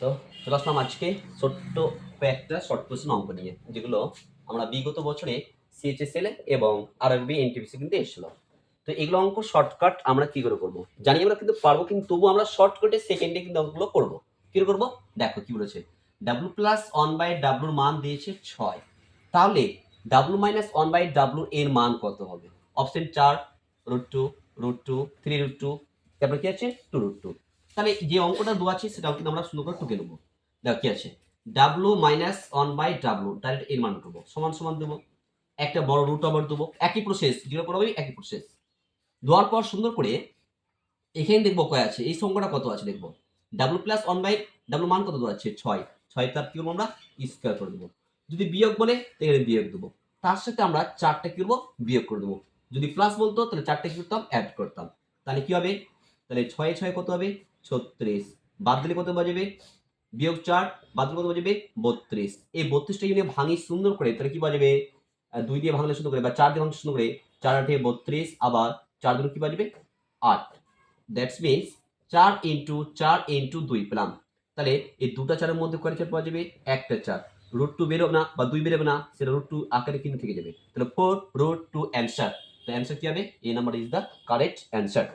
তো চলে আসলাম আজকে ছোট্ট কয়েকটা শর্ট কোয়েশ্চেন অঙ্ক নিয়ে, যেগুলো আমরা বিগত বছরে সিএইচএসএল এবং আর আরআরবি এনটিপিসি কিন্তু এসেছিল। তো এগুলো অঙ্ক শর্টকাট আমরা কি করে করব? জানি আমরা কিন্তু পারব, কিন্তু তবু আমরা শর্টকাটে সেকেন্ডে কিন্তু অঙ্কগুলো করব। কি করে করব? দেখো কি বলেছে। ডাব্লু প্লাস ওয়ান বাই ডাব্লুর মান দিয়েছে ছয়। তাহলে W minus one by W এর মান কত হবে? অপশন চার root two root two three root two তারপরে কি আছে? টু রুট টু তাহলে যে অঙ্কটা দেওয়া আছে, সেটাও কিন্তু আমরা সুন্দর করে টুকে নেব। দেখো, কি আছে? W minus one by W direct এর মান দেবো সমান সমান দেবো। একটা বড় রুট আবার দেবো। একই প্রসেস জিরো করব একই প্রসেস দেওয়ার পর সুন্দর করে এখানে দেখব কয় আছে? এই সংখ্যাটা কত আছে দেখব? W plus one by W মান কত দেওয়া আছে? ছয়। ছয় তার কি করব আমরা স্কোয়ার করে দেবো। যদি বিয়োগ বলে, তাহলে বিয়োগ দেবো। তার সাথে আমরা চারটা কি করব বিয়োগ করে দেবো। যদি প্লাস বলতো, তাহলে চারটে কি করতাম অ্যাড করতাম। তাহলে কি হবে? তাহলে ছয় ছয় কত হবে? ছত্রিশ। বাদ দিলে কত বাজাবে? বিয়োগ চার, বাদ দিলে কত বাজাবে? বত্রিশ। এই বত্রিশটা যদি ভাঙি সুন্দর করে, তাহলে কি বাজাবে? দুই দিয়ে ভাঙলে সুন্দর করে, বা চার দিয়ে ভাঙলে সুন্দর করে, চার আটে বত্রিশ, আবার চার দুটো কি বাজবে? আট। দ্যাটস মিনস চার ইন্টু চার ইন্টু দুই পেলাম। তাহলে এই দুটা চারের মধ্যে কয়টা চার পাওয়া যাবে? একটা চার। রুট টু বেরোবে না, বা দুই বেরোবে না, সেটা রুট টু আকারে কিন্তু থেকে যাবে। তাহলে ফোর রুট টু অ্যান্সার তো অ্যান্সার কি হবে? A number is the correct answer